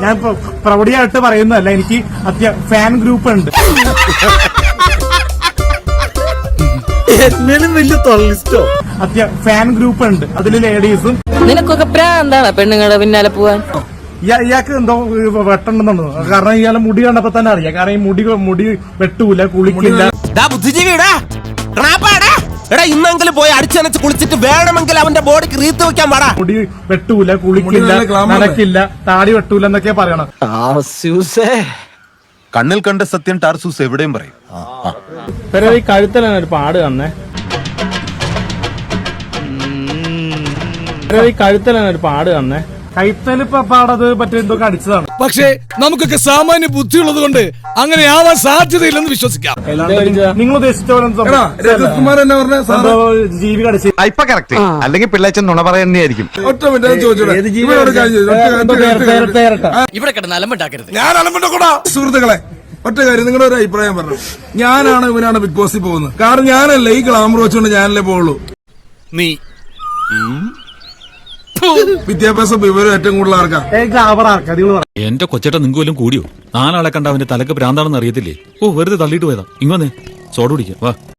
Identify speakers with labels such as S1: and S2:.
S1: ഞാൻ പ്ര- പ്രൗഢിയായിട്ട് പറയുന്നതല്ല എനിക്ക് അത്യ ഫാൻ ഗ്രൂപ്പ് ഉണ്ട്.
S2: എന്നാലും വലിയ തൊള്ളിസ്റ്റോ
S1: അത്യ ഫാൻ ഗ്രൂപ്പ് ഉണ്ട്. അതിൽ ലേഡീസും
S3: നിനക്കൊക്കെ പ്രാന്താണ് പെണ്ണുങ്ങളുടെ പിന്നാലെ പോവാൻ.
S1: ഇയാ- ഇയാൾക്ക് എന്തോ വെട്ടണ്ടെന്നുണ്ടോ കാരണം ഇയാളെ മുടി കണ്ടപ്പോ തന്നെ അറിയാം. കാരണം ഈ മുടി മുടി വെട്ടൂല കുളിക്കില്ല.
S4: ബുദ്ധിജീവിടാ. എടാ ഇന്നെങ്കിലും പോയി അടിച്ചനച്ച് കുളിച്ചിട്ട് വേണമെങ്കിൽ അവന്റെ ബോഡിക്ക് റീത്ത് വെക്കാൻ പാടാ
S1: മുടി വെട്ടൂല കുളിക്കില്ല നടക്കില്ല താടി വെട്ടൂല എന്നൊക്കെ പറയണം.
S5: കണ്ണിൽ കണ്ട സത്യം ടാർസൂസ് എവിടെയും പറയും.
S6: ഈ കഴുത്തലാണ് ഒരു പാട് തന്നെ ഈ കഴുത്തലാണ് ഒരു പാട് തന്നെ
S1: കൈത്തലിപ്പ പാടത് മറ്റേ എന്തൊക്കെ അടിച്ചതാണ്.
S2: പക്ഷേ നമുക്കൊക്കെ സാമാന്യ ബുദ്ധിയുള്ളത് കൊണ്ട് അങ്ങനെ ആവാൻ സാധ്യതയില്ലെന്ന് വിശ്വസിക്കാം.
S1: നിങ്ങൾ ഉദ്ദേശിച്ച പോലെ എന്തോ ജീവി കടിച്ച്.
S7: ഇപ്പൊ കറക്റ്റ് അല്ലെങ്കിൽ പിള്ളേച്ചൻ നുണ പറയുന്നതായിരിക്കും.
S8: ഇവിടെ
S2: കിടന്ന് അലമ്പുണ്ടാക്കരുത്.
S8: ഞാൻ അലമ്പുണ്ടാക്കൂടാ സുഹൃത്തുക്കളെ. ഒറ്റ കാര്യം നിങ്ങളുടെ ഒരു അഭിപ്രായം പറഞ്ഞു? ഞാനാണ് ഇവനാണ് ബിഗ് ബോസിൽ പോകുന്നത്. കാരണം ഞാനല്ലേ ഈ ഗ്ലാമർ വെച്ചുകൊണ്ട് ഞാനല്ലേ പോകുള്ളൂ
S2: നീ
S8: വിദ്യാഭ്യാസം വിവരം ഏറ്റവും കൂടുതൽ ആർക്കാ?
S1: ഗ്ലാമർ ആർക്കാ? നിങ്ങൾ പറ.
S9: എന്റെ കൊച്ചേട്ടൻ നിങ്ങൾക്ക് വല്ലതും കൂടിയോ? നാലാളെ കണ്ട അവന്റെ തലക്ക് പ്രാന്താണെന്ന് അറിയത്തില്ലേ? ഓ വെറുതെ തള്ളിയിട്ട് പോയതാ. ഇങ്ങോന്നേ സോഡ കുടിക്കാം. വാ.